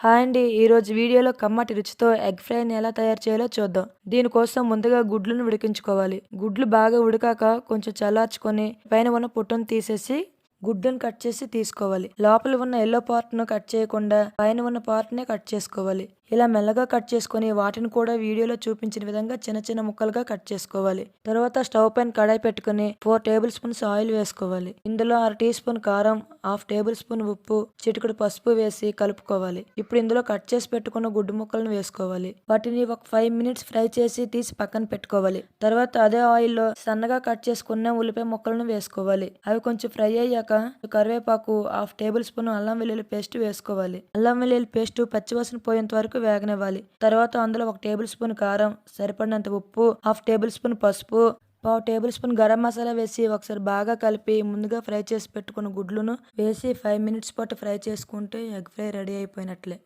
Hi అండి. ఈరోజు వీడియోలో కమ్మటి రుచితో ఎగ్ ఫ్రైని ఎలా తయారు చేయాలో చూద్దాం. దీనికోసం ముందుగా గుడ్లను ఉడికించుకోవాలి. గుడ్లు బాగా ఉడికాక కొంచెం చల్లార్చుకొని పైన ఉన్న పొట్టును తీసేసి గుడ్డును కట్ చేసి తీసుకోవాలి. లోపల ఉన్న ఎల్లో పార్ట్ను కట్ చేయకుండా పైన ఉన్న పార్ట్ నే కట్ చేసుకోవాలి. ఇలా మెల్లగా కట్ చేసుకొని వాటిని కూడా వీడియోలో చూపించిన విధంగా చిన్న చిన్న ముక్కలుగా కట్ చేసుకోవాలి. తర్వాత స్టవ్ పైన కడాయి పెట్టుకుని ఫోర్ టేబుల్ స్పూన్స్ ఆయిల్ వేసుకోవాలి. ఇందులో అర టీ స్పూన్ కారం హాఫ్ టేబుల్ స్పూన్ ఉప్పు చిటికెడు పసుపు వేసి కలుపుకోవాలి. ఇప్పుడు ఇందులో కట్ చేసి పెట్టుకున్న గుడ్డు ముక్కలను వేసుకోవాలి. వాటిని ఒక ఫైవ్ మినిట్స్ ఫ్రై చేసి తీసి పక్కన పెట్టుకోవాలి. తర్వాత అదే ఆయిల్లో సన్నగా కట్ చేసుకున్న ఉల్లిపాయ ముక్కలను వేసుకోవాలి. అవి కొంచెం ఫ్రై అయ్యాక కరివేపాకు హాఫ్ టేబుల్ స్పూన్ అల్లం వెల్లుల్లి పేస్ట్ వేసుకోవాలి. అల్లం వెల్లుల్లి పేస్ట్ పచ్చివాసన పోయేంత వరకు వేగనివ్వాలి. తర్వాత అందులో ఒక టేబుల్ స్పూన్ కారం సరిపడినంత ఉప్పు హాఫ్ టేబుల్ స్పూన్ పసుపు పావు టేబుల్ స్పూన్ గరం మసాలా వేసి ఒకసారి బాగా కలిపి ముందుగా ఫ్రై చేసి పెట్టుకున్న గుడ్లను వేసి ఫైవ్ మినిట్స్ పాటు ఫ్రై చేసుకుంటే ఎగ్ ఫ్రై రెడీ అయిపోయినట్లే.